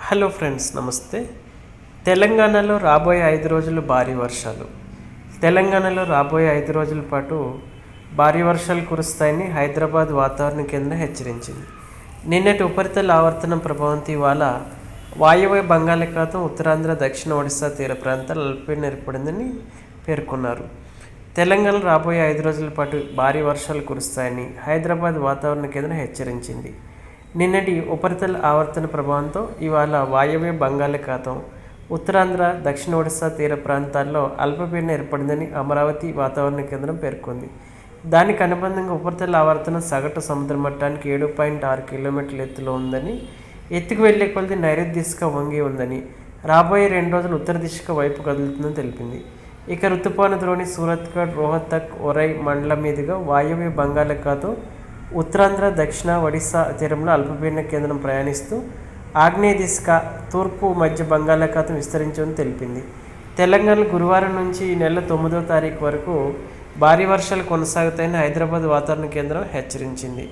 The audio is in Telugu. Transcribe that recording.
హలో ఫ్రెండ్స్ నమస్తే. తెలంగాణలో రాబోయే ఐదు రోజులు భారీ వర్షాలు. తెలంగాణలో రాబోయే ఐదు రోజుల పాటు భారీ వర్షాలు కురుస్తాయని హైదరాబాద్ వాతావరణ కేంద్రం హెచ్చరించింది. నిన్నటి ఉపరితల ఆవర్తనం ప్రభావంతో ఇవాళ వాయువ్య బంగాళాఖాతం ఉత్తరాంధ్ర దక్షిణ ఒడిశా తీర ప్రాంతాలు అల్పపీడనం ఏర్పడిందని పేర్కొన్నారు. తెలంగాణలో రాబోయే ఐదు రోజుల పాటు భారీ వర్షాలు కురుస్తాయని హైదరాబాద్ వాతావరణ కేంద్రం హెచ్చరించింది. నిన్నటి ఉపరితల ఆవర్తన ప్రభావంతో ఇవాళ వాయవ్య బంగాళాఖాతం ఉత్తరాంధ్ర దక్షిణ ఒడిశా తీర ప్రాంతాల్లో అల్పపీడనం ఏర్పడిందని అమరావతి వాతావరణ కేంద్రం పేర్కొంది. దానికి అనుబంధంగా ఉపరితల ఆవర్తనం సగటు సముద్ర మట్టానికి ఏడు పాయింట్ ఆరు కిలోమీటర్ల ఎత్తులో ఉందని ఎత్తుకు వెళ్ళే కొలది నైరుతి దిశగా వంగి ఉందని రాబోయే రెండు రోజులు ఉత్తర దిశగా వైపు కదులుతుందని తెలిపింది. ఇక రుతుపవన ద్రోణి సూరత్గఢ్ రోహతక్ ఒరై మండలం మీదుగా వాయువ్య బంగాళాఖాతం ఉత్తరాంధ్ర దక్షిణ ఒడిశా తీరంలో అల్పపీడన కేంద్రం ప్రయాణిస్తూ ఆగ్నేయ దిశగా తూర్పు మధ్య బంగాళాఖాతం విస్తరించమని తెలిపింది. తెలంగాణ గురువారం నుంచి ఈ నెల తొమ్మిదో తారీఖు వరకు భారీ వర్షాలు కొనసాగుతాయని హైదరాబాద్ వాతావరణ కేంద్రం హెచ్చరించింది.